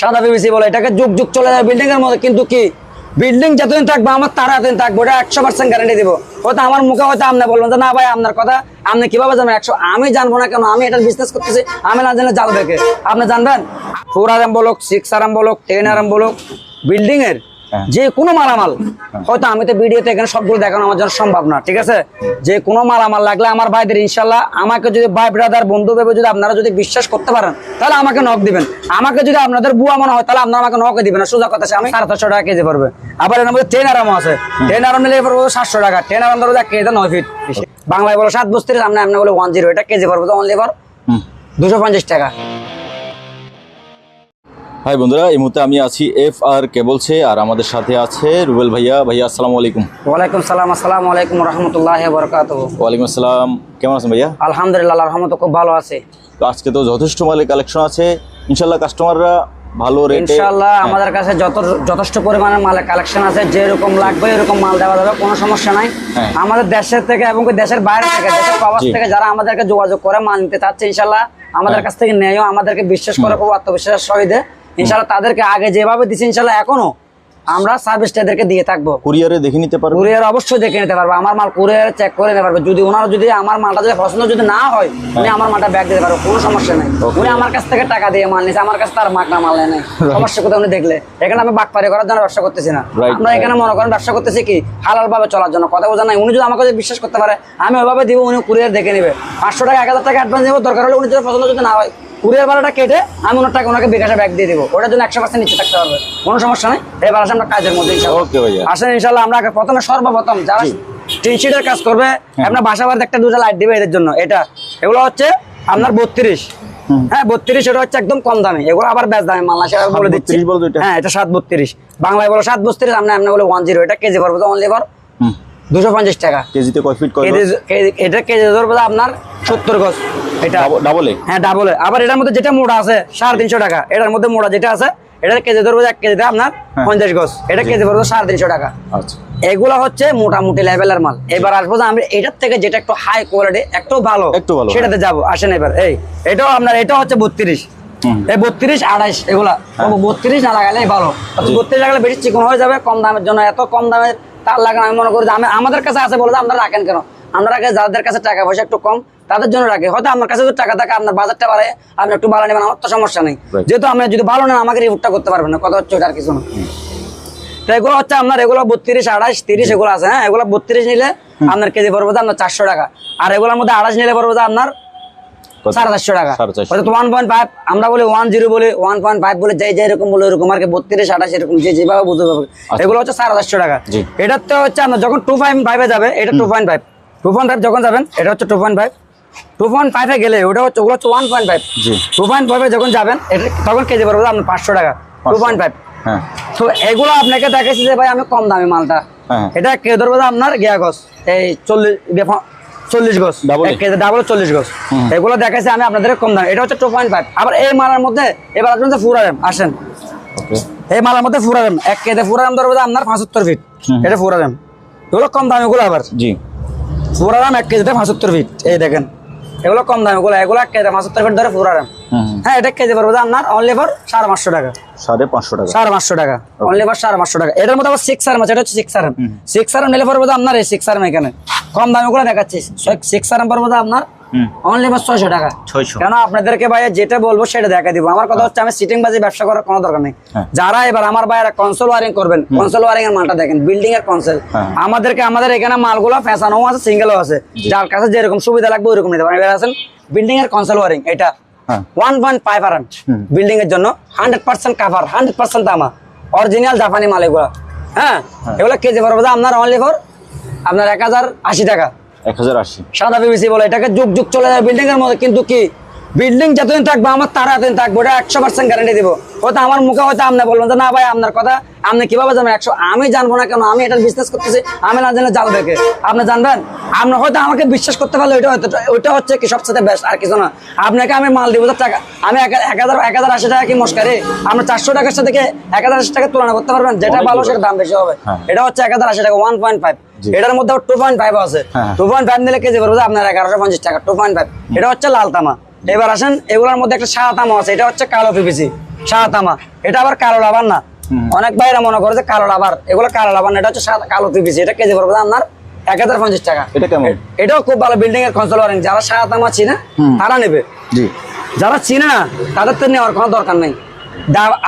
সাদা পিভিসি বলে, এটাকে যুগ যুগ চলে যাবে বিল্ডিং এর মধ্যে। কিন্তু কি? বিল্ডিং যতদিন থাকবে, আমার তারা এতদিন থাকবে, ওটা একশো পার্সেন্ট গ্যারান্টি দিব। হয়তো আমার মুখে হয়তো আপনি বলবেন যে, না ভাই, আপনার কথা আপনি কীভাবে জানবেন? একশো আমি জানব না কেন? আমি এটা বিজনেস করতেছি, আমি না জানলে জাল দেখে। আপনি জানবেন? ফোর আরাম বলুক, সিক্স আরাম বলুক, টেন আরাম বলুক বিল্ডিং এর হ্যাঁ। যে কোনো মালামাল হয়তো আমি তো ভিডিওতে এখানে সবগুলো দেখানো আমার জন্য সম্ভব না ঠিক আছে? যে কোনো মালামাল লাগলে আমার ভাইদের ইনশাল্লাহ আমাকে যদি ভাই ব্রাদার বন্ধু ভেবে যদি আপনারা যদি বিশ্বাস করতে পারেন তাহলে আমাকে নক দিবেন। আমাকে যদি আপনাদের বুয়া মনে হয় তাহলে আপনারা আমাকে নক দিবেন না। সোজা কথা আমি সাড়ে চারশো টাকা কেজি পড়বে। আবার এর মধ্যে ট্রেন আরাম আছে। ট্রেন আরাম নিলে পড়ব সাতশো টাকা। ট্রেন আরাম ধরো এক কেজি নয় ফিট বাংলায় বলো সাত বস্তির সামনে আপনি বলে ওয়ান জিরো এটা কেজি পড়ব তো অনলি ফর দুশো পঞ্চাশ টাকা। হাই বন্ধুরা এই মুহূর্তে আমি আছি এফ আর কেবলসে আর আমাদের সাথে আছে রুবেল ভাইয়া। ভাইয়া আসসালামু আলাইকুম। ওয়ালাইকুম সালাম আসসালামু আলাইকুম রহমতুল্লাহ বরকাত ওয়ালাইকুম আসসালাম। কেমন আছেন ভাইয়া? আলহামদুলিল্লাহ রহমত খুব ভালো আছে। তো আজকে তো যথেষ্ট মালের কালেকশন আছে। ইনশাল্লাহ কাস্টমাররা ভালো রেটে ইনশাআল্লাহ আমাদের কাছে যত যথেষ্ট পরিমাণে মালের কালেকশন আছে। যেরকম লাগবে এরকম মাল দেওয়া যাবে কোনো সমস্যা নাই। হ্যাঁ। আমাদের দেশের থেকে এবং দেশের বাইরে থেকে দেশের প্রবাস থেকে যারা আমাদেরকে যোগাযোগ করে মাল নিতে চাচ্ছে ইনশাআল্লাহ আমাদের হ্যাঁ। কাছ থেকে নেয়ও আমাদেরকে বিশ্বাস করে খুব আত্মবিশ্বাসের সহিতে। ইনশাআল্লাহ তাদেরকে আগে যেভাবে দিচ্ছি ইনশাআল্লাহ এখনও আমরা সার্ভিসটা এদেরকে দিয়ে থাকব। কুরিয়ারে দেখে নিতে পারবে? কুরিয়ার অবশ্যই দেখে নিতে পারবে। আমার মাল কুরিয়ার চেক করে নিতে পারবে। যদি ওনার যদি আমার মালটা যদি পছন্দ যদি না হয় উনি আমার মালটা ব্যাগ দিতে পারবে। কোনো সমস্যা নেই। উনি আমার কাছ থেকে টাকা দিয়ে মাল নিছে। আমার কাছে তার মাকনা মাল নেয় সমস্যা কোথাও উনি দেখলে। এখানে আমি বাকপারি করার জন্য ব্যবসা করতেছি না। আমরা এখানে মনে করেন ব্যবসা করতেছি কি? হালাল ভাবে চলার জন্য। কথা বোঝা নাই। উনি যদি আমাকে বিশ্বাস করতে পারে আমি ওইভাবে দিব উনি কুরিয়ার দেখে নেবে। পাঁচশো টাকা এক হাজার টাকা অ্যাডভান্স দেবো দরকার হলে উনি যদি পছন্দ যদি না হয় কুরিয়ার ভাড়াটা কেটে আমি ওনার টাকা ওনাকে বিকাশে ব্যাগ দিয়ে দেবো। ওটার জন্য একশো পার্সেন্ট নিচে থাকতে পারবে কোনো সমস্যা নেই। এবার আসে আমরা কাজের মধ্যে আসেন ইনশাল্লাহ আমরা প্রথমে সর্বপ্রথম যারা জি। টিন শিটের কাজ করবে আপনার বাসা বাড়িতে একটা দুটো লাইট দিবে এদের জন্য। এটা এগুলো হচ্ছে আপনার বত্রিশ। হ্যাঁ বত্রিশ এটা হচ্ছে একদম কম দামে। এগুলো আবার বেশ দামে সেটা বলে দিচ্ছি। 32 হ্যাঁ এটা সাত বত্রিশ। বাংলায় বলো সাত বত্রিশ আপনি আপনি বলে ওয়ান জিরো এটা কেজি তো অনলি ফর দুশো পঞ্চাশ টাকা। কেজিতে কয় ফিট এটা কেজি ধরবে আপনার সত্তর গজ। এটা ডাবলে হ্যাঁ ডাবলে। আবার এটার মধ্যে যেটা মোড়া আছে সাড়ে তিনশো টাকা। এটার মধ্যে মোড়া যেটা আছে এটার কেজি ধরবে এক কেজিতে আপনার হ্যাঁ। পঞ্চাশ গজ। এটা কেজি পড়বে সাড়ে তিনশো টাকা। আচ্ছা। এগুলো হচ্ছে মোটামুটি লেভেলের মাল। এবার আসব যে আমি এটার থেকে যেটা একটু হাই কোয়ালিটি একটু ভালো একটু ভালো। সেটাতে যাব। আসেন এবার। এই এটাও আপনার এটা হচ্ছে বত্রিশ। এই বত্রিশ আড়াইশ এগুলা। হ্যাঁ। বত্রিশ না লাগালে ভালো। বত্রিশ লাগালে বেশি চিকন হয়ে যাবে কম দামের জন্য। এত কম দামে তার লাগানো আমি মনে করি যে আমি আমাদের কাছে আছে বলে আপনারা রাখেন কেন? আমরা রাখে যাদের কাছে টাকা পয়সা একটু কম তাদের জন্য রাখে। হয়তো আমার কাছে টাকা থাকে আপনার বাজারটা বাড়ে আপনি একটু ভালো নেবেন আমার তো সমস্যা নেই। যেহেতু আপনি যদি ভালো নেন আমাকে রিপোর্টটা করতে পারবেন না কথা হচ্ছে ওটা আর কিছু না। তো এগুলো হচ্ছে আপনার এগুলো বত্রিশ আড়াইশ তিরিশ এগুলো আছে হ্যাঁ? এগুলো বত্রিশ নিলে আপনার কেজি পড়বে আপনার চারশো টাকা। আর এগুলোর মধ্যে আড়াইশ নিলে পড়বে আপনার? সাড়ে চারশো টাকা। হয়তো ওয়ান পয়েন্ট ফাইভ আমরা বলি ওয়ান জিরো বলি ওয়ান পয়েন্ট ফাইভ বলে যাই যাই এরকম বলে এরকম আর কি বত্রিশ আঠাশ এরকম যে যেভাবে বুঝতে পারবে। এগুলো হচ্ছে সাড়ে চারশো টাকা। এটার তো হচ্ছে আপনার যখন টু পয়েন্ট ফাইভে যাবে এটা two point five two point five যখন যাবেন এটা হচ্ছে two point five two point ফাইভে গেলে ওটা হচ্ছে ওগুলো হচ্ছে one point five two point ফাইভে যখন যাবেন এটা তখন কেজি পড়বে আপনার পাঁচশো টাকা। টু পয়েন্ট ফাইভ হ্যাঁ। তো এগুলো আপনাকে দেখাচ্ছি যে ভাই আমি কম দামি মালটা। হ্যাঁ। এটা কে ধরবে আপনার গিয়া গছ এই চল্লিশ চল্লিশ কেজি ডাবল চল্লিশ গজ। এগুলো দেখাচ্ছি আমি আপনাদের কম দাম। এটা হচ্ছে টু পয়েন্ট ফাইভ আবার এই মালার মধ্যে এবার আপনার ফুরারেম আসেন। এই মালার মধ্যে ফুরারেম এক কেজি ফুরারেম ধরবে আপনার পাঁচাত্তর ফিট এটা এটা ফুরারেম এগুলো কম দাম এগুলো আবার। জি। ফুরারাম এক কেজিতে পাঁচাত্তর ফিট এই দেখেন। এগুলো কম দাম এগুলো এগুলো কেজি পাঁচ ফিট ধরে হুম। হ্যাঁ এটা কেজি পড়বে। আপনার অনলি ফর সাড়ে পাঁচশো টাকা। সাড়ে পাঁচশো টাকা। সাড়ে পাঁচশো টাকা। অনলি ফর সাড়ে পাঁচশো টাকা। এটার মধ্যে আবার সিক্স আরাম আছে এটা হচ্ছে সিক্স আরাম সিক্স আরাম নিলে পড়বে আপনার এই সিক্স আরাম এখানে। কম দামে গুলো দেখাচ্ছি। সিক্স আরাম পড়বে আপনার অনলি ফর ছয়শো টাকা। ছয়শো। কেন আপনাদেরকে ভাই যেটা বলব সেটা দেখা দিব। আমার কথা হচ্ছে আমি সিটিং বাজি ব্যবসা করার কোনো দরকার নেই। হ্যাঁ। যারা এবার আমার ভাইয়েরা কনসোল ওয়ারিং করবেন কনসোল ওয়ারিং এর মালটা দেখেন বিল্ডিং এর কনসোল হ্যাঁ। আমাদেরকে আমাদের এখানে মালগুলো ফ্যাশনও আছে সিঙ্গেলও আছে। যার কাছে যেরকম সুবিধা লাগবে ওইরকম নিতে পারেন। এবার আছেন বিল্ডিং এর কনসোল ওয়ারিং এটা হ্যাঁ। ওয়ান পয়েন্ট ফাইভ আর বিল্ডিং এর জন্য hundred percent cover hundred percent দামা। অরিজিনাল জাপানি মাল এগুলো। হ্যাঁ? এগুলো কেজি পড়বে আপনার অনলি ফর আপনার এক হাজার আশি টাকা। এক হাজার আশি। সাদা পিভিসি বলে এটাকে যুগ যুগ চলে যাবে বিল্ডিং এর মধ্যে। কিন্তু কি? বিল্ডিং যতদিন থাকবে আমার তারা এতদিন থাকবে ওটা একশো পার্সেন্ট গ্যারান্টি দিব। হয়তো আমার মুখে হয়তো আপনি বলবেন যে না ভাই আপনার কথা আপনি কীভাবে জানবেন একশো আমি জানব না কেন? আমি এটা বিজনেস করতেছি আমি না জানলে জানবে কে? আপনি জানবেন? আপনি হয়তো আমাকে বিশ্বাস করতে পারলে ওইটা হয়তো ওইটা হচ্ছে কি সবচেয়ে বেস্ট আর কিছু না। আপনাকে আমি মাল দিব টাকা আমি এক হাজার এক হাজার আশি টাকা কি মস্কারি আমরা চারশো টাকার সাথে এক হাজার আশি টাকা তুলনা করতে পারবেন? যেটা ভালো সেটা দাম বেশি হবে। হ্যাঁ। এটা হচ্ছে এক হাজার আশি টাকা ওয়ান পয়েন্ট ফাইভ। এটার মধ্যে টু পয়েন্ট ফাইভ আছে। হ্যাঁ। টু পয়েন্ট ফাইভ নিলে কেজি পড়বে আপনার এগারোশো পঞ্চাশ টাকা টু পয়েন্ট ফাইভ এটা হচ্ছে লাল তামা। এবার আসেন এগুলোর মধ্যে একটা সাদা তামা আছে এটা হচ্ছে কালো পিপিসি সাদা তামা। এটা আবার কালো লাভার না। অনেক ভাইরা মনে করে যে কালো লাভার এগুলো কালো লাভার না এটা হচ্ছে সাদা কালো পিপিসি এটা কেজি পড়বে আপনার? এক হাজার পঞ্চাশ টাকা। এটা কেমন? এটাও খুব ভালো বিল্ডিং এর কনসোল ওয়ারিং যারা সাদা তামা চিনে তারা নেবে। যারা চিনে না তাদের তো নেওয়ার কোনো দরকার নেই।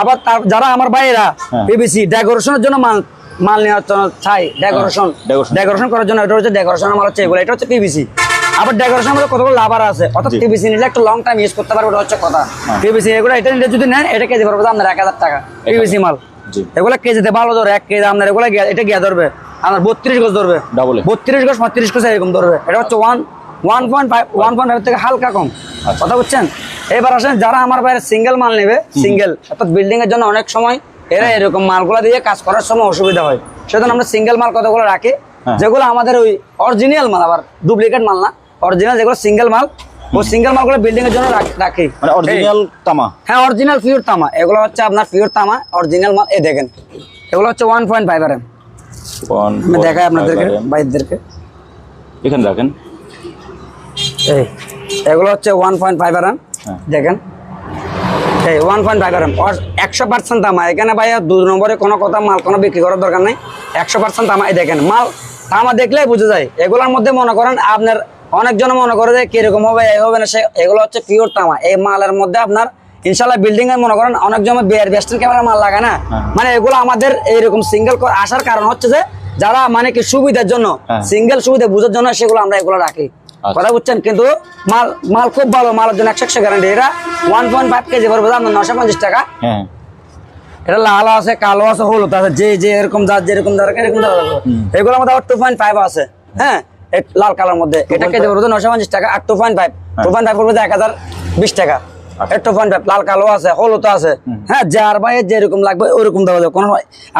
আবার যারা আমার ভাইয়েরা হ্যাঁ। পিবিসি ডেকোরেশনের জন্য মাল নেওয়ার জন্য চাই ডেকোরেশন ডেকোরেশন করার জন্য এটা হচ্ছে ডেকোরেশন মাল হচ্ছে এগুলো এটা হচ্ছে পিবিসি আবার ডেকোরেশন মধ্যে কতগুলো লাভার আছে? অর্থাৎ। পিবিসি নিলে একটু লং টাইম ইউজ করতে পারবে ওটা হচ্ছে কথা। হ্যাঁ। পিবিসি এগুলো এটা নিলে যদি নেন এটা কেজি পড়বে আপনার এক হাজার টাকা পিবিসি মাল। এগুলো কেজিতে ভালো ধরে এক কেজি আপনার এগুলো এটা গিয়া ধরবে। আপনার বত্রিশ গজ ধরবে। এ? বত্রিশ গজ পঁয়ত্রিশ গজ এরকম ধরবে। এটা হচ্ছে one one point five one point five থেকে হালকা কম। আচ্ছা। কথা বুঝছেন? এবার আসেন যারা আমার বাইরে সিঙ্গেল মাল নেবে সিঙ্গেল অর্থাৎ বিল্ডিং এর জন্য অনেক সময় এরা এরকম মালগুলো দিয়ে কাজ করার সময় অসুবিধা হয়। সেজন্য আমরা সিঙ্গেল মাল কতগুলো রাখি হ্যাঁ। যেগুলো আমাদের ওই অরিজিনাল মাল আবার ডুপ্লিকেট মাল না অরিজিনাল যেগুলো সিঙ্গেল মাল ওই সিঙ্গেল মালগুলো বিল্ডিং এর জন্য রাখ- মানে অরিজিনাল তামা? হ্যাঁ অরিজিনাল পিওর তামা। এগুলো হচ্ছে আপনার পিওর তামা অরিজিনাল মাল। এ দেখেন এগুলো হচ্ছে one point five R M আমি দেখাই আপনাদেরকে five বাইরদেরকে এখানে রাখেন। এই এগুলো হচ্ছে one point five R M হ্যাঁ। দেখেন এই ওয়ান পয়েন্ট ফাইভ একশো পার্সেন্ট তামা এখানে ভাইয়া দু নম্বরে কোনো কথা মাল কোনো বিক্রি করার দরকার নেই। একশো পার্সেন্ট দেখেন। মাল তামা দেখলেই বুঝে যায়। এগুলোর মধ্যে মনে করেন আপনার অনেকজন মনে করে যে কীরকম হবে এই হবে না সে এগুলো হচ্ছে পিওর তামা। এই মালের মধ্যে আপনার ইনশাল্লাহ বিল্ডিং এর মনে করেন অনেকজন বিয়ার বেস্টের ক্যামেরা মাল লাগায় না। হ্যাঁ। মানে এগুলো আমাদের এইরকম সিঙ্গেল আসার কারণ হচ্ছে যে যারা মানে কি সুবিধার জন্য হ্যাঁ। সিঙ্গেল সুবিধা বুঝার জন্য সেগুলো আমরা এগুলো রাখি। কথা বুঝছেন? কিন্তু মাল মাল খুব ভালো মালের জন্য একশো একশো গ্যারান্টি এটা ওয়ান পয়েন্ট ফাইভ কেজি পড়বে আপনার নশো পঞ্চাশ টাকা। হ্যাঁ। এটা লাল আছে কালো আছে হলুদ আছে যে যে এরকম যার যেরকম দরকার এরকম এগুলোর মধ্যে আবার টু পয়েন্ট ফাইভ আছে। হ্যাঁ? লাল কালার মধ্যে। এটা কেজি পড়বে নশো পঞ্চাশ টাকা আর two point five two point five পড়বে এক হাজার বিশ টাকা। টু পয়েন্ট লাল কালো আছে হলুদ আছে। হ্যাঁ যার ভাই যেরকম লাগবে ওরকম দেওয়া যাবে কোনো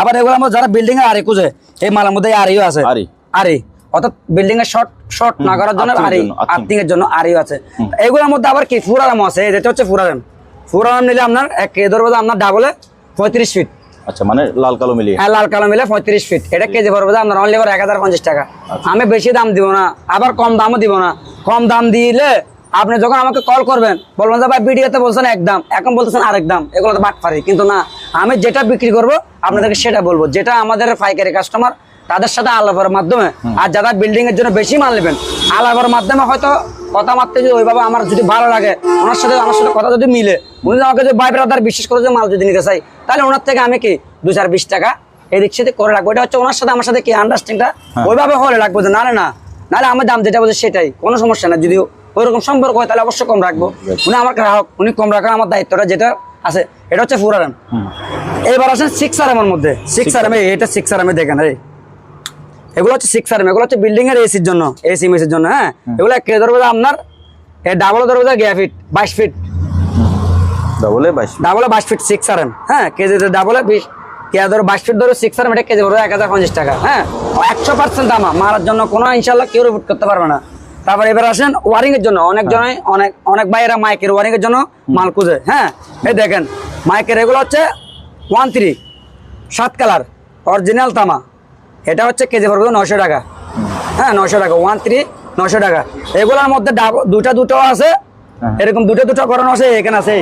আবার এগুলো আমার যারা বিল্ডিং এ আরে খুঁজে এই মালের মধ্যে আরিও আছে। আরি। আরি। অর্থাৎ বিল্ডিং এর শর্ট শর্ট না করার জন্য আরি আর্থিং। এর জন্য আরিও আছে। এগুলোর মধ্যে আবার কি? ফুরারাম আছে। যেটা হচ্ছে ফুরারাম ফুরারাম নিলে আপনার এক ধরবো আপনার ডাবলে পঁয়ত্রিশ ফিট আচ্ছা মানে লাল কালো মিলিয়ে। হ্যাঁ লাল কালো মিলে পঁয়ত্রিশ ফিট এটা কেজি পড়বে আপনার অনলি এক হাজার পঞ্চাশ টাকা। আমি বেশি দাম দিব না আবার কম দামও দিব না। কম দাম দিলে আপনি যখন আমাকে কল করবেন বলবেন যে ভাই ভিডিওতে বলছেন এক দাম এখন বলতেছেন আরেক দাম। এগুলো তো বাট পারি কিন্তু না আমি যেটা বিক্রি করব আপনাদেরকে সেটা বলব। যেটা আমাদের পাইকারি কাস্টমার তাদের সাথে আলাপের মাধ্যমে। আর যারা বিল্ডিং এর জন্য বেশি মাল নেবেন আলাপের মাধ্যমে হয়তো কথা মারতে যদি ওইভাবে আমার যদি ভালো লাগে ওনার সাথে আমার সাথে কথা যদি মিলে উনি আমাকে যদি ভাই ব্রাদার বিশ্বাস করে যে মাল যদি নিতে চাই তাহলে ওনার থেকে আমি কি দু চার বিশ টাকা এদিক সেদিক করে রাখব? এটা হচ্ছে ওনার সাথে আমার সাথে কি আন্ডারস্ট্যান্ডটা ওইভাবে হলে রাখব যে নালে না নাহলে আমার দাম যেটা বলছে সেটাই কোনো সমস্যা না যদি ওইরকম সম্পর্ক হয় তাহলে অবশ্যই কম রাখব। উনি আমার গ্রাহক উনি কম রাখার আমার দায়িত্বটা যেটা আছে এটা হচ্ছে ফোর আর এম এবার আসেন সিক্স আর এর মধ্যে। সিক্স আর এম এটা সিক্স আর এম দেখেন এই। এগুলো হচ্ছে সিক্স আর এম এগুলো হচ্ছে বিল্ডিং এর এসির জন্য এসি মেসির জন্য হ্যাঁ? এগুলো কে ধরবে যে আপনার ডাবল ধরবে যে গ্যাপ ফিট বাইশ ফিট ডবলে বাইশ ডাবলে বাইশ ফিট সিক্স এম হ্যাঁ? কেজিতে ডাবলে বিশ কে ধরো বাইশ ফিট ধরো সিক্স আর এম এটা কেজি পড়বে এক হাজার পঞ্চাশ টাকা হ্যাঁ? একশো পার্সেন্ট দামা মারার জন্য কোনো ইনশাল্লাহ কেউ রিপোর্ট করতে পারবে না। তারপর এবার আসেন ওয়ারিং এর জন্য অনেক জনে অনেক অনেক ভাইয়েরা মাইকের ওয়ারিং এর জন্য মাল খুঁজে হ্যাঁ? এই দেখেন মাইকের এগুলো হচ্ছে ওয়ান থ্রি সাত কালার অরিজিনাল তামা। এটা হচ্ছে কেজি পড়বে নশো টাকা। হ্যাঁ নশো টাকা। ওয়ান থ্রি নশো টাকা। এগুলোর মধ্যে দুটা দুটো আছে। এরকম দুটো দুটো করানো আছে এখানে আছে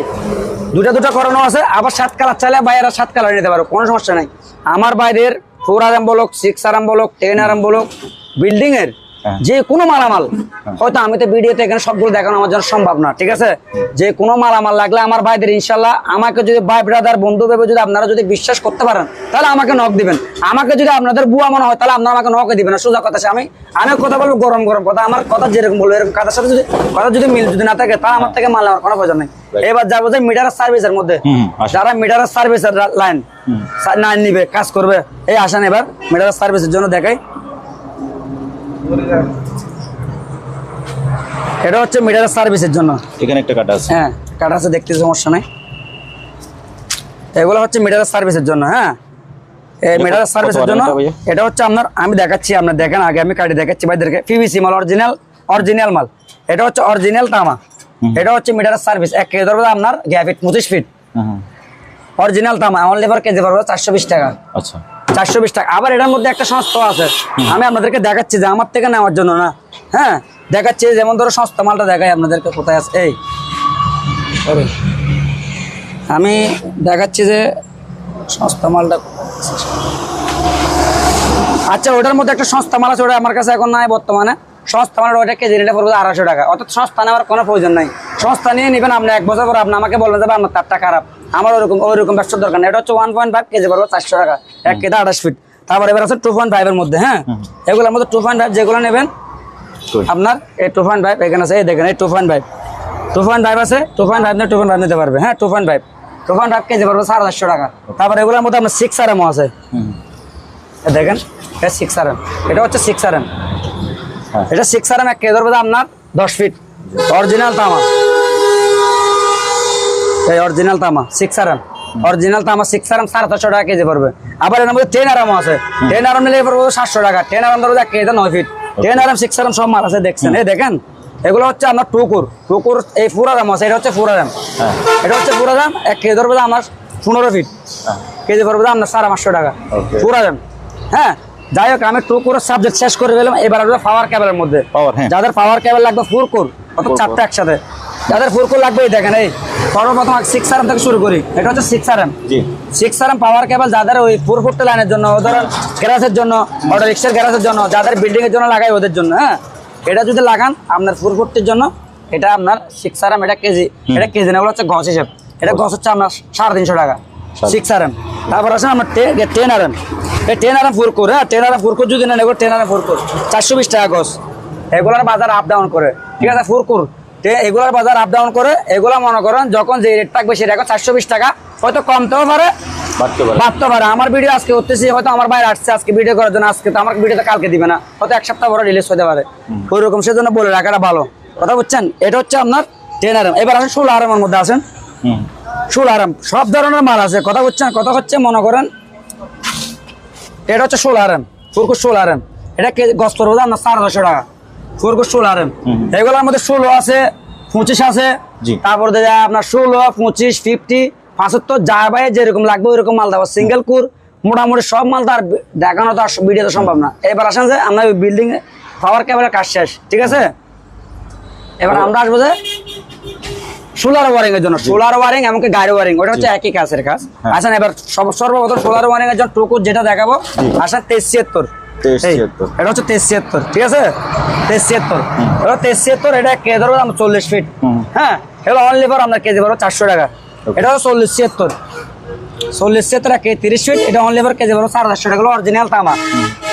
দুটা দুটো করানো আছে আবার সাত কালার চাইলে বাইরে সাত কালার নিতে পারো কোনো সমস্যা নাই। আমার বাইরের ফোর আরাম বলুক সিক্স আরাম বলুক টেন আরাম বলুক বিল্ডিং এর হ্যাঁ। যে কোনো মালামাল হয়তো আমি তো ভিডিওতে এখানে সবগুলো দেখানো আমার জন্য সম্ভব না ঠিক আছে? যে কোনো মালামাল লাগলে আমার ভাইদের ইনশাল্লাহ আমাকে যদি ভাই ব্রাদার বন্ধু ভেবে যদি আপনারা যদি বিশ্বাস করতে পারেন তাহলে আমাকে নক দিবেন। আমাকে যদি আপনাদের বুয়া মনে হয় তাহলে আপনারা আমাকে নকে দিবেন। না সোজা কথা আমি আমি কথা বলব গরম গরম কথা আমার কথা যেরকম বলব এরকম কথার সাথে যদি কথা যদি মিল যদি না থাকে তাহলে আমার থেকে মাল নেওয়ার কোনো প্রয়োজন নেই। এবার যাব যে মিটারের সার্ভিসের মধ্যে। যারা মিটারের সার্ভিসের লাইন লাইন নিবে কাজ করবে এই আসেন এবার মিটারের সার্ভিসের জন্য দেখাই। এটা হচ্ছে মিটারের সার্ভিসের জন্য। এখানে একটা কাটা আছে। হ্যাঁ কাটা আছে দেখতে সমস্যা নাই। এগুলো হচ্ছে মিটারের সার্ভিসের জন্য হ্যাঁ? এই মিটারের সার্ভিসের জন্য এটা হচ্ছে আপনার আমি দেখাচ্ছি আপনার দেখেন আগে আমি কাটি দেখাচ্ছি ভাইদেরকে। পিভিসি মাল অরিজিনাল অরিজিনাল মাল। এটা হচ্ছে অরিজিনাল তামা। এটা হচ্ছে মিটারের সার্ভিস এক কেজি ধরবে আপনার গ্যাপ ফিট পঁচিশ ফিট। অরিজিনাল তামা আমার লেবার কেজি পড়বে চারশো বিশ টাকা। আচ্ছা। চারশো বিশ টাকা। আবার এটার মধ্যে একটা সংস্থা আছে। আমি আপনাদেরকে দেখাচ্ছি যে আমার থেকে নেওয়ার জন্য না। হ্যাঁ দেখাচ্ছি, যেমন ধরো সংস্থা মালটা দেখাই আপনাদেরকে কোথায় আছে। এই আমি দেখাচ্ছি যে সংস্থা মালটা আচ্ছা ওটার মধ্যে একটা সংস্থা মাল আছে, ওটা আমার কাছে এখন নাই বর্তমানে। সস্তা মাল ওটা কেজি রেটে পড়বে আড়াইশো টাকা। অর্থাৎ সস্তা নেওয়ার কোনো প্রয়োজন নাই। সস্তা নিয়ে নেবেন আপনি এক বছর পর আপনি আমাকে বলবেন যে ভাই, আমার তারটা খারাপ। আমার ওরকম ওইরকম ব্যবসার দরকার নেই। এটা হচ্ছে ওয়ান পয়েন্ট ফাইভ কেজি পড়বে চারশো টাকা। এক কেজি আঠাশ ফিট তারপর এবার আছে টু পয়েন্ট ফাইভের মধ্যে হ্যাঁ? এগুলোর মধ্যে টু পয়েন্ট ফাইভ যেগুলো নেবেন আপনার এই টু পয়েন্ট ফাইভ এখানে আছে এই দেখেন এই two point five two point five আছে টু পয়েন্ট ফাইভ নিয়ে টু পয়েন্ট ফাইভ নিতে পারবে হ্যাঁ? Two point five two point five KG পারবে সাড়ে চারশো টাকা। তারপর এগুলোর মধ্যে আপনার সিক্স আর এমও আছে। দেখেন এটা সিক্স আর এম এটা হচ্ছে সিক্স আর এম। এটা সিক্স আর এম এক কেজি ধরবে আপনার দশ ফিট অরিজিনাল তামা। এই অরিজিনাল তামা সিক্স আর এম অরিজিনাল তামা সিক্স আর এম সাড়ে চারশো টাকা কেজি পড়বে। আবার এর মধ্যে টেন আর এমও আছে। টেন আর এম নিলে পড়বে সাতশো টাকা। টেন আর এম ধরবে এক কেজি নয় feet ten R M six R M সব মাল আছে দেখছেন? এই দেখেন এগুলো হচ্ছে আপনার টুকুর। টুকুর এই ফুরা দাম আছে এটা হচ্ছে ফুরা দাম হ্যাঁ। এটা হচ্ছে পুরো দাম এক কেজি ধরবে আমার পনেরো ফিট হ্যাঁ। কেজি পড়বে আপনার সাড়ে পাঁচশো টাকা। দাম হ্যাঁ? যাই হোক আমি টু কোর সাবজেক্ট শেষ করে ফেলাম এবার আসবে পাওয়ার কেবলের মধ্যে। হ্যাঁ। যাদের পাওয়ার কেবল লাগবে ফোর কোর Four চারটে একসাথে। যাদের ফোর কোর লাগবে এই দেখেন এই সর্বপ্রথম সিক্স আর এম থেকে শুরু করি। এটা হচ্ছে six R M six R M power cable যাদের ওই ফোর ফুট লাইনের জন্য ধরেন গ্যারাসের জন্য অটো রিক্সার গ্যারাসের জন্য যাদের বিল্ডিংয়ের জন্য লাগাই ওদের জন্য হ্যাঁ? এটা যদি লাগান আপনার ফোর ফুটের জন্য এটা আপনার সিক্স আর এম এটা কেজি এটা কেজি না ওগুলো হচ্ছে গছ হিসেব। এটা গছ হচ্ছে আপনার সাড়ে তিনশো টাকা সিক্স আর এম তারপর আছে আমার ten R M ten R four core হ্যাঁ? টেন আর ফোর কোর যদি নেন এগুলো টেন আর ফোর কোর। চারশো বিশ টাকা গছ। এগুলোর বাজার আপ ডাউন করে। ঠিক আছে ফোর কোর। এগুলোর বাজার আপ ডাউন করে এগুলো মনে করেন যখন যে রেট থাকবে সেটা এখন চারশো বিশ টাকা। হয়তো কমতেও পারে বাড়তে পারে। আমার ভিডিও আজকে করতেছি হয়তো আমার বাইরে আসছে আজকে ভিডিও করার জন্য। আজকে তো আমার ভিডিওটা কালকে দিবে না। হয়তো এক সপ্তাহ পরে রিলিজ হতে পারে। ওই রকম সেজন্য বলে রাখাটা ভালো। কথা বুঝছেন? এটা হচ্ছে আপনার টেন আরাম এবার আসেন ষোলো আরামের মধ্যে আসেন। ষোলো আরাম সব ধরনের মাল আছে। কথা বুঝছেন? কথা হচ্ছে মনে করেন এটা হচ্ছে ষোলো আরাম ফুরকুশ ষোলো আরাম এটা কে গছ পড়বে আপনার সাড়ে ছশো টাকা। ফুরকুশ ষোলো আরাম এগুলোর মধ্যে ষোলো আছে পঁচিশ আছে। তারপর দেখা আপনার ষোলো পঁচিশ ফিফটি পাঁচাত্তর যা ভাই যেরকম লাগবে ওইরকম মাল দেবো। সিঙ্গেল কুর মোটামুটি সব মাল তো আর দেখানো তো আর ভিডিওতে সম্ভব না। এবার আসেন যে আমরা ওই বিল্ডিং পাওয়ার ক্যামেরার কাজ শেষ ঠিক আছে? এবার আমরা আসব যে সোলার ওয়ারিং এর জন্য সোলার ওয়ারিং এমনকি গাড়ি ওয়ারিং ওটা হচ্ছে একই কাজের কাজ। আসেন এবার সব- সর্বপ্রথম সোলার ওয়ারিং এর জন্য টুকুর যেটা দেখাবো আসেন তেইশ ছিয়াত্তর। এটা হচ্ছে তেইশ ছিয়াত্তর ঠিক আছে? তেইশ ছিয়াত্তর। এবার তেইশ ছিয়াত্তর এটা কে ধরবো চল্লিশ ফিট। হ্যাঁ এবার অনলি ফর আপনার কেজি পড়ব চারশো টাকা। এটা হচ্ছে চল্লিশ ছিয়াত্তর। চল্লিশ ছিয়াত্তর কে তিরিশ ফিট এটা অনলি ফর কেজি পড়ব সাড়ে চারশো টাকা অরিজিনাল তামা।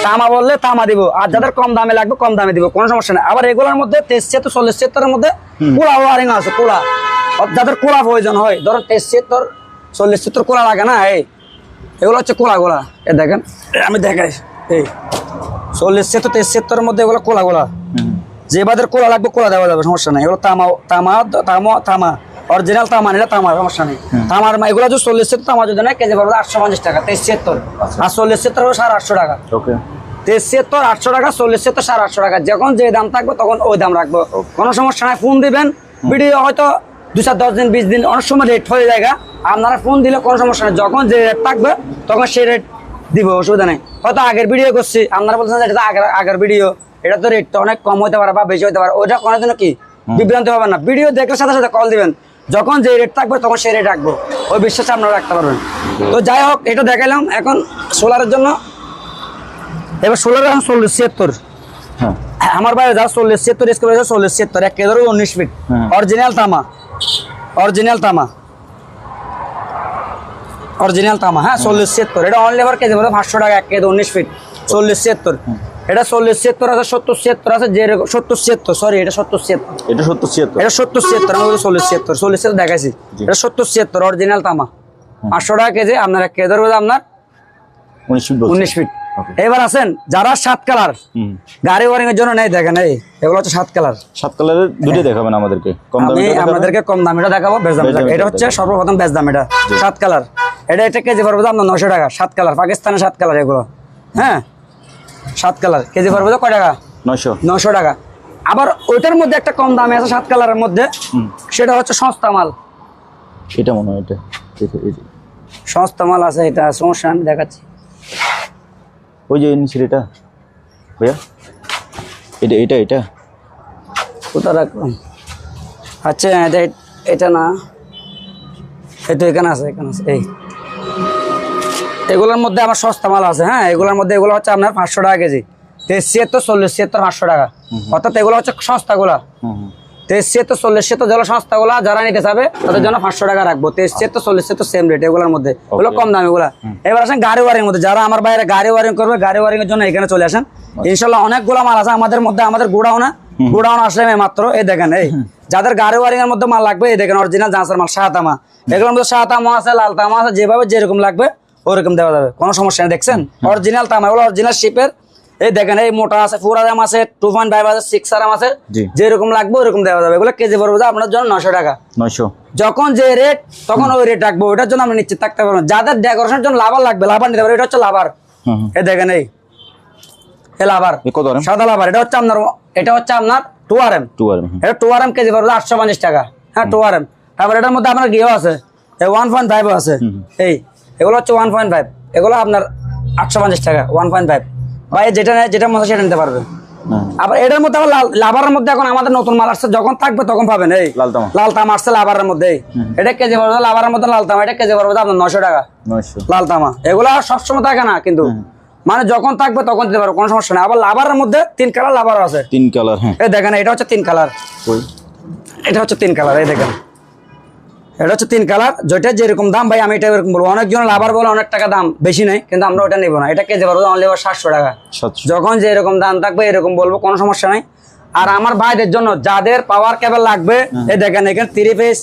তামা বললে তামা দিব। আর যাদের কম দামে লাগবে কম দামে দিব কোনো সমস্যা নেই। আবার এগুলোর মধ্যে তেইশ ছিয়াত্তর চল্লিশ ছিয়াত্তরের মধ্যে কোলা ওয়ারিং আছে কোলা। যাদের কোলা প্রয়োজন হয় ধরো তেইশ ছিয়াত্তর চল্লিশ ছিয়াত্তর কোলা লাগে না এই। এগুলো হচ্ছে কোলা গোলা। এ দেখেন আমি দেখাই। এই চল্লিশ ছিয়াত্তর তেইশ ছিয়াত্তরের মধ্যে এগুলো কোলা গোলা। যে বাদের কোলা লাগবে কোলা দেওয়া যাবে সমস্যা নেই। এগুলো তামা তামা তামা তামা। অরিজিনাল তামা নিলে তামা সমস্যা নেই। তামার এগুলো যদি চল্লিশ ছিয়াত্তর তামা যদি নেয় কেজি পড়বে আটশো পঞ্চাশ টাকা তেইশ ছিয়াত্তর আর চল্লিশ ছিয়াত্তর হলো সাড়ে আটশো টাকা। ওকে। তেইশ ছিয়াত্তর আটশো টাকা চল্লিশ ছিয়াত্তর সাড়ে আটশো টাকা। যখন যে দাম থাকবে তখন ওই দাম রাখব। কোনো সমস্যা নাই ফোন দিবেন। ভিডিও হয়তো দু চার দশ দিন বিশ দিন অনেক সময় রেট হয়ে যায় আপনারা ফোন দিলে কোনো সমস্যা নেই। যখন যে রেট থাকবে তখন সেই রেট দিব অসুবিধা নেই। হয়তো আগের ভিডিও করছি আপনারা বলছেন এটা তো আগের আগের ভিডিও এটা তো রেটটা অনেক কম হতে পারে বা বেশি হতে পারে। ওইটা করার জন্য কি বিভ্রান্ত হবে না। ভিডিও দেখলে সাথে সাথে কল দিবেন। যখন যে রেট থাকবে তখন সেই রেট রাখব। ওই বিশ্বাস আপনারা রাখতে পারবেন। তো যাই হোক এটা দেখালাম এখন সোলারের জন্য এবার সোলার এখন চল্লিশ ছিয়াত্তর। হ্যাঁ। আমার বাইরে যা চল্লিশ ছিয়াত্তর স্কোয়ার হয়েছে চল্লিশ ছিয়াত্তর এক কেদার উনিশ ফিট অরিজিনাল তামা। অরিজিনাল তামা। অরিজিনাল তামা হ্যাঁ চল্লিশ ছিয়াত্তর। এটা অনলি কেজি পাঁচশো টাকা এক কেজি উনিশ ফিট চল্লিশ ছিয়াত্তর। এটা চল্লিশ ছিয়াত্তর আছে সত্তর ছিয়াত্তর আছে যে সত্তর ছিয়াত্তর সরি এটা সত্তর ছিয়াত্তর। এটা সত্তর ছিয়াত্তর। এটা সত্তর ছিয়াত্তর আমি চল্লিশ ছিয়াত্তর। চল্লিশ ছিয়াত্তর দেখাইছি। এটা সত্তর ছিয়াত্তর অরিজিনাল তামা। পাঁচশো টাকা কেজি আপনার এক কেজি ধরবে আপনার উনিশ ফিট. এবার আছেন যারা সাত কালার গাড়ি ওয়ারিং এর জন্য নেই দেখেন এই এগুলো হচ্ছে সাত কালার। সাত কালারের দুটো দেখাবেন আমাদেরকে কম দামে আপনাদেরকে কম দাম এটা দেখাবো এটা হচ্ছে সর্বপ্রথম বেশ দাম এটা সাত কালার। এটা এটা কেজি পড়বে আপনার নশো টাকা সাত কালার পাকিস্তানের সাত কালার এগুলো। হ্যাঁ? সাত কালার। কেজি পড়বে তো কয় টাকা? নয়শো। নশো টাকা। আবার ওইটার মধ্যে একটা কম দামে আছে সাত কালারের মধ্যে। সেটা হচ্ছে সস্তা মাল। এটা মনে হয় এটা। এটা, এটা। সস্তা মাল আছে এটা সমস্যা আমি দেখাচ্ছি। ওই যে নিচের এটা। ভাইয়া এটা এটা এটা। কোথা রাখলাম? আচ্ছা এটা এটা না। এই তো এখানে আছে এখানে আছে এই। এগুলোর মধ্যে আমার সস্তা মাল আছে হ্যাঁ? এগুলোর মধ্যে এগুলো হচ্ছে আপনার পাঁচশো টাকা কেজি। তেইশ ছিয়াত্তর চল্লিশ ছিয়াত্তর পাঁচশো টাকা। অর্থাৎ এগুলো হচ্ছে সস্তাগুলা। তেইশ ছিয়াত্তর চল্লিশ ছিয়াত্তর যেগুলো সস্তাগুলা যারা নিতে চাবে তাদের জন্য পাঁচশো টাকা রাখব। তেইশ ছিয়াত্তর চল্লিশ ছিয়াত্তর সেম রেট এগুলোর মধ্যে। এগুলো কম দামি এগুলা। এবার আসেন গাড়ি ওয়ারিং মধ্যে। যারা আমার বাইরে গাড়ি ওয়ারিং করবে গাড়ি ওয়ারিং এর জন্য এখানে চলে আসেন। ইনশাল্লাহ অনেকগুলো মাল আছে আমাদের মধ্যে আমাদের গোডাউনে। গোডাউন আসলে মাত্র এই দেখেন এই। যাদের গাড়ি ওয়ারিং এর মধ্যে মাল লাগবে এই দেখেন অরিজিনাল জাঁসার মাল সাহাতামা এগুলোর মধ্যে সাহাতামা আছে লাল তামা আছে যেভাবে যেরকম লাগবে ওরকম দেওয়া যাবে। কোনো সমস্যা নেই দেখছেন? অরিজিনাল তামা এগুলো অরিজিনাল শিপের এই দেখেন এই মোটা আছে ফোর আরাম আছে টু পয়েন্ট ফাইভ আছে সিক্স আরাম আছে। যেরকম লাগবে ওরকম দেওয়া যাবে। এগুলো কেজি পড়বে আপনার জন্য নশো টাকা। নয়শো। যখন যে রেট তখন ওই রেট রাখব। ওটার জন্য আমরা নিশ্চিত থাকতে পারব যাদের ডেকোরেশনের জন্য লাভার লাগবে লাভার নিতে পারবে। এটা হচ্ছে লাভার এই দেখেন এই। লাভার সাদা লাভার এটা হচ্ছে আপনার এটা হচ্ছে আপনার টু আর এম টু আরাম হুম। এটা টু আর এম কেজি পড়বে আটশো পঞ্চাশ টাকা। হ্যাঁ টু আর এম তারপর এটার মধ্যে আপনার গিয়েও আছে। ওয়ান পয়েন্ট ফাইভ আছে। এই। এগুলো হচ্ছে ওয়ান পয়েন্ট ফাইভ এগুলো আপনার আটশো পঞ্চাশ টাকা ওয়ান পয়েন্ট ফাইভ বা যেটা নেয় যেটা মতো সেটা নিতে পারবে। আবার এটার মধ্যে আবার লাভারের মধ্যে এখন আমাদের নতুন মাল আসছে যখন থাকবে তখন পাবেন এই। লাল তামা। আসছে লাভারের মধ্যে এটা কেজি পড়বে লাভারের মধ্যে লাল তামা এটা কেজি পড়বে আপনার নশো টাকা। নয়শো। লাল তামা এগুলো সবসময় থাকে না কিন্তু। মানে যখন থাকবে তখন দিতে পারব কোনো সমস্যা নেই। আবার লাভারের মধ্যে তিন কালার লাভার আছে। তিন কালার হ্যাঁ। এই দেখেন এটা হচ্ছে তিন কালার। এটা হচ্ছে তিন কালার এই দেখেন। এটা হচ্ছে তিন কালার। যেটা যেরকম দাম ভাই আমি এটা এরকম বলব। অনেকজন লাভার বলে অনেক টাকা দাম বেশি নেই কিন্তু আমরা ওটা নেব না। এটা কেজি পারব অনলি সাতশো টাকা। যখন যে এরকম দাম থাকবে এরকম বলব কোনো সমস্যা নাই। আর আমার ভাইদের জন্য যাদের পাওয়ার কেবল লাগবে এই দেখেন এখানে তিরি পিস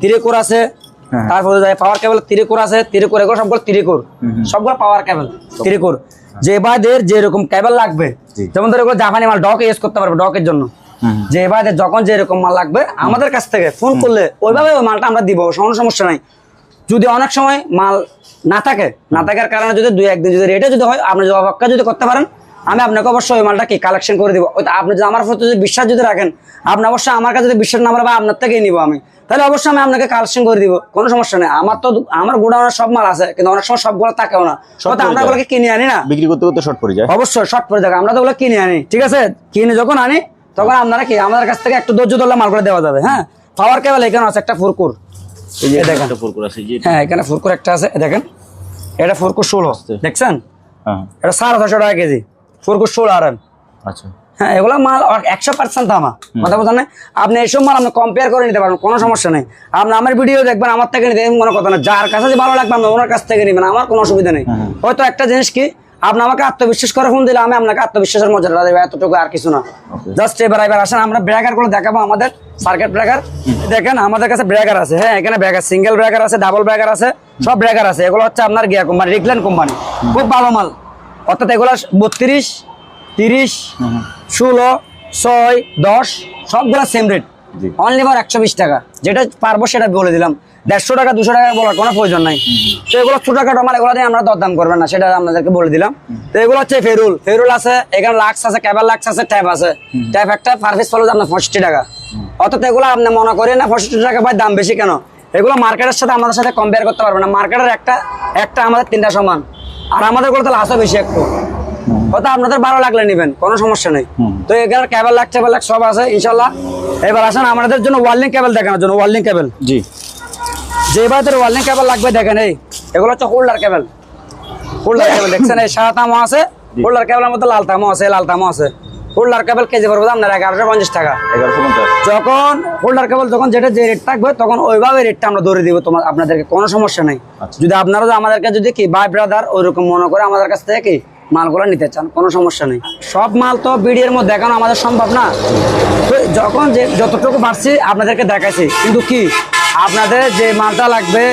তিরি কোর আছে। হ্যাঁ। তারপরে পাওয়ার কেবল তিরি কোর আছে তিরি কোর এগুলো সবগুলো তিরি কোর সবগুলো পাওয়ার কেবল তিরি কোর যে ভাইদের যেরকম কেবল লাগবে যেমন ধর এগুলো জাপানি মাল ডক ইউজ করতে পারবে ডকের জন্য। যে ভাইদের যখন যেরকম মাল লাগবে আমাদের কাছ থেকে ফোন করলে ওইভাবে ওই মালটা আমরা দিব কোনো সমস্যা নাই। যদি অনেক সময় মাল না থাকে না থাকার কারণে যদি দুই একদিন যদি রেটে যদি হয় আপনি যদি অপেক্ষা যদি করতে পারেন আমি আপনাকে অবশ্যই ওই মালটা কি কালেকশন করে দিব। আপনি যদি আমার প্রতি যদি বিশ্বাস যদি রাখেন আপনি অবশ্যই আমার কাছে যদি বিশ্বাস না রাখবেন আপনার থেকেই নিব আমি। তাহলে অবশ্যই আমি আপনাকে কালেকশন করে দিব কোনো সমস্যা নেই। আমার তো আমার গোডাউনের সব মাল আছে কিন্তু অনেক সময় সবগুলো থাকেও না। আমরা পড়ে। ওগুলোকে কিনে আনি না। বিক্রি করতে করতে শর্ট পড়ে যায়। অবশ্যই শর্ট পরে থাকে আমরা তো ওগুলো কিনে আনি ঠিক আছে? কিনে যখন আনি তখন আপনারা কি আমাদের কাছ থেকে একটু ধৈর্য ধরলে মাল করে দেওয়া যাবে হ্যাঁ? পাওয়ার কেবল এখানে আছে একটা ফুরকুর। দেখেন। হ্যাঁ এখানে ফুরকুর একটা আছে দেখেন। এটা ফুরকুর ষোলো দেখছেন? হ্যাঁ। এটা সাড়ে ছশো টাকা কেজি ফুরকুর ষোলো আর আচ্ছা। হ্যাঁ এগুলো মাল একশো পার্সেন্ট দামা কথা বলছেন না? আপনি এইসব মাল আপনি কম্পেয়ার করে নিতে পারবেন কোনো সমস্যা নেই। আপনি আমার ভিডিও দেখবেন আমার থেকে নিতে কোনো কথা না। যার কাছে যে ভালো লাগবে আপনি ওনার কাছ থেকে নেবেন আমার কোনো অসুবিধা নেই। হয়তো একটা জিনিস কি আপনি আমাকে আত্মবিশ্বাস করে ফোন দিলে আমি আপনাকে আত্মবিশ্বাসের মজাটা দেবো এতটুকু আর কিছু না। জাস্ট এবার এবার আসেন আমরা ব্রেকারগুলো দেখাবো আমাদের সার্কিট ব্রেকার দেখেন আমাদের কাছে ব্রেকার আছে। হ্যাঁ এখানে ব্রেকার সিঙ্গেল ব্রেকার আছে ডাবল ব্রেকার আছে সব ব্রেকার আছে। এগুলো হচ্ছে আপনার গিয়া কোম্পানি রিকলেন কোম্পানি খুব ভালো মাল। অর্থাৎ এগুলো বত্রিশ তিরিশ ষোলো ছয় দশ সবগুলো সেম রেট অনলি ফর একশো বিশ টাকা। যেটা পারব সেটা বলে দিলাম। দেড়শো টাকা, দুশো টাকা বলার কোনো প্রয়োজন নাই। তো এগুলো ছোটখাটো মাল, এগুলো দিয়ে আমরা দরদাম করবেন না, সেটা আপনাদেরকে বলে দিলাম। তো এগুলো হচ্ছে ফেরুল। ফেরুল আছে, এখানে লাক্স আছে ক্যাবেল লাক্স আছে, ট্যাপ আছে। ট্যাপ একটা পার পিস পড়ল আপনার পঁয়ষট্টি টাকা। অর্থাৎ এগুলো আপনি মনে করেন না, পঁয়ষট্টি টাকা ভাই দাম বেশি কেন? এগুলো মার্কেটের সাথে আমাদের সাথে কম্পেয়ার করতে পারবেন না। মার্কেটের একটা একটা আমাদের তিনটা সমান। আর আমাদেরগুলো তাহলে আসো বেশি একটু। হয়তো আপনাদের ভালো লাগলে নেবেন, কোনো সমস্যা নেই। তো এখানে কেবল লাগ টেবল লাগ সব আছে ইনশাল্লাহ এবার আসেন আমাদের জন্য ওয়ার্লিং কেবল দেখানোর জন্য ওয়ার্লিং কেবল জি। যে কেবল লাগবে দেখেন এই এগুলো হচ্ছে হোল্ডার কেবল হোল্ডার কেবল দেখছেন এই সাদা তামও আছে হোল্ডার কেবলের মধ্যে লাল আছে লাল আছে। হোল্ডার কেবল কেজি পড়বে আপনার এগারোশো পঞ্চাশ টাকা। যখন হোল্ডার কেবল যখন যেটা যে রেট থাকবে তখন ওইভাবে রেটটা আমরা ধরে দিব তোমার আপনাদেরকে কোনো সমস্যা নেই। আচ্ছা। যদি আপনারা আমাদেরকে যদি কি বাই ব্রাদার ওইরকম মনে করে আমাদের কাছ থেকে কি মালগুলো নিতে চান কোনো সমস্যা নেই। সব মাল তো বিডিএর মধ্যে দেখানো আমাদের সম্ভব না। যখন যে যতটুকু পারছি আপনাদেরকে দেখাইছি কিন্তু কি? আপনাদের যে মালটা লাগবে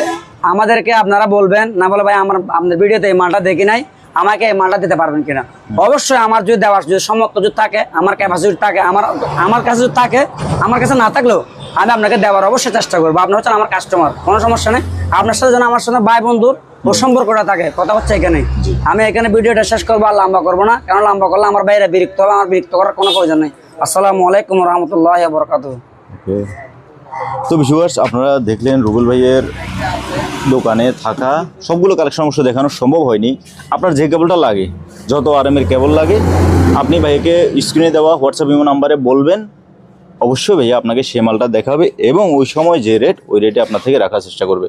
আমাদেরকে আপনারা বলবেন। না বলে ভাই আমার আপনার ভিডিওতে এই মালটা দেখি নাই। আমাকে এই মালটা দিতে পারবেন কিনা? অবশ্যই আমার যদি দেওয়ার যদি সমর্থ যদি থাকে আমার ক্যাপাসিটি থাকে আমার আমার কাছে যদি থাকে আমার কাছে না থাকলেও আমি আপনাকে দেওয়ার অবশ্যই চেষ্টা করব। আপনার হচ্ছেন আমার কাস্টমার কোনো সমস্যা নেই। আপনার সাথে যেন আমার সাথে ভাই বন্ধুর ও সম্পর্কটা থাকে কথা হচ্ছে এখানে আমি এখানে ভিডিওটা শেষ করব আর লম্বা করব না কারণ লম্বা করলে আমার বাইরে বিরক্ত হবে আমার বিরক্ত করার কোনো প্রয়োজন নেই। আসসালামু আলাইকুম রহমতুল্লাহ বরকাত তো ভিউয়ার্স আপনারা দেখলেন রুবেল ভাইয়ের দোকানে থাকা সবগুলো কালেকশন অবশ্য দেখানো সম্ভব হয়নি। আপনার যে কেবলটা লাগে, যত আর এর কেবল লাগে, আপনি ভাইকে স্ক্রিনে দেওয়া হোয়াটসঅ্যাপ ইমো নাম্বারে বলবেন। অবশ্যই ভাইয়া আপনাকে সে মালটা দেখাবে এবং ওই সময় যে রেট ওই রেটে আপনার থেকে রাখার চেষ্টা করবে।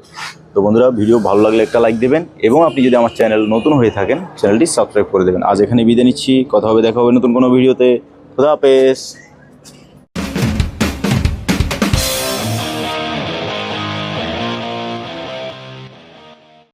তো বন্ধুরা ভিডিও ভালো লাগলে একটা লাইক দেবেন এবং আপনি যদি আমার চ্যানেল নতুন হয়ে থাকেন চ্যানেলটি সাবস্ক্রাইব করে দেবেন। আজ এখানে বিদায় নিচ্ছি, কথা হবে, দেখা হবে নতুন কোনো ভিডিওতে খুদা হাফেজ।